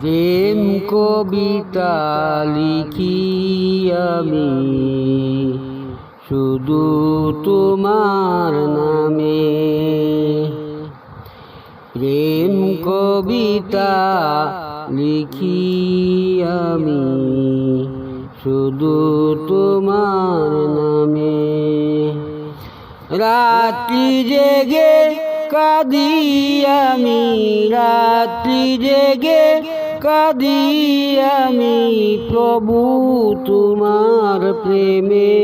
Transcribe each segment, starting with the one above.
প্রেম কবিতা লিখি আমি। শুধু তোমার নামে। প্রেম কবিতা লিখি আমি। শুধু তোমার নামে। রাত্রি জেগে কাঁদি আমি। রাত্রি জেগে কাঁদি আমি প্রভু তোমার প্রেমে।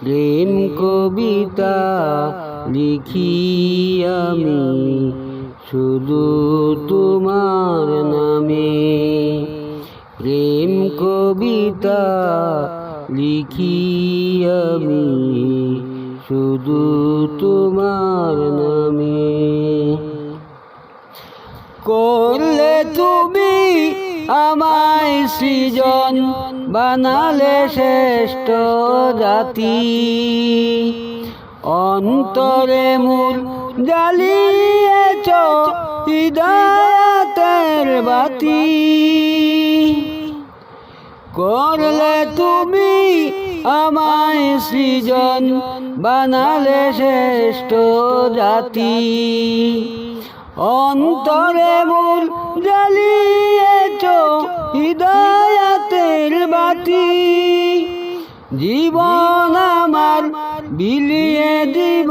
প্রেম কবিতা লিখি আমি শুধু তোমার নামে। প্রেম কবিতা লিখি আমি শুধু তোমার নামে। করলে তুমি আমায় সৃজন, বানালে শ্রেষ্ঠ জাতি। অন্তরে মূল জ্বালিয়েছ হৃদয়তের বাতি। করলে তুমি আমায় সৃজন, বানালে শ্রেষ্ঠ জাতি। অন্তরে মূল জ্বালিয়েছ, হৃদয়াতের বাতি। জীবন আমার বিলিয়ে দিব,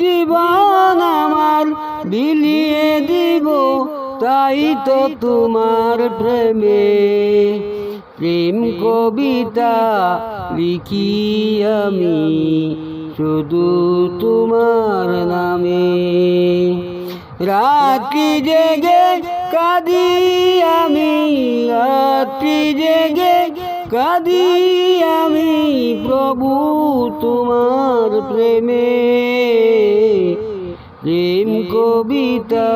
জীবন আমার বিলিয়ে দিব, তাই তো তোমার প্রেমে প্রেম কবিতা লিখি আমি, শুধু তোমার নামে। রাত্রি জেগে কাঁদি আমি, রাত্রি জেগে কাঁদি আমি প্রভু তোমার প্রেমে। প্রেম কবিতা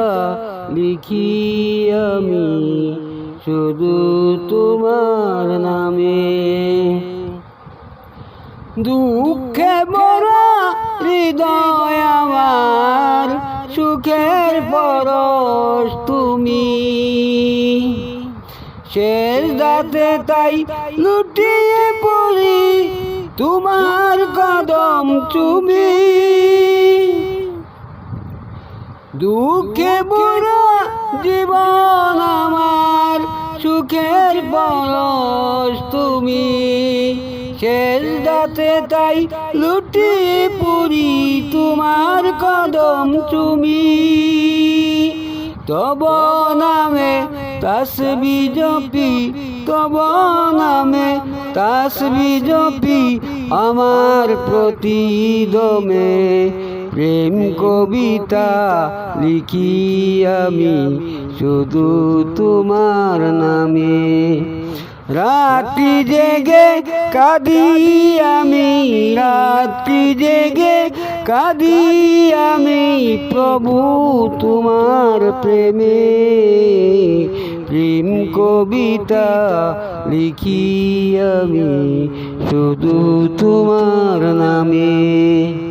লিখি আমি, শুধু তোমার নামে। দুঃখে বড় হৃদয় পরশ তুমি। শেষ দাতে তাই লুটিয়ে পড়ি তোমার কদম চুমি। দুঃখে বড় জীবন আমার, সুখের পরশ তুমি। শেষ দাতে তাই লুটিয়ে পড়ি তোমার কদম চুমি তব নামে তাসবি জপি, তব নামে তাসবি জপি আমার প্রতিদমে। প্রেম কবিতা লিখি আমি শুধু তোমার নামে। রাত্রি জেগে কাঁদি আমি রাত্রি জেগে কাঁদি আমি, প্রভু তোমার প্রেমে। প্রেম কবিতা লিখি আমি, শুধু তোমার নামে।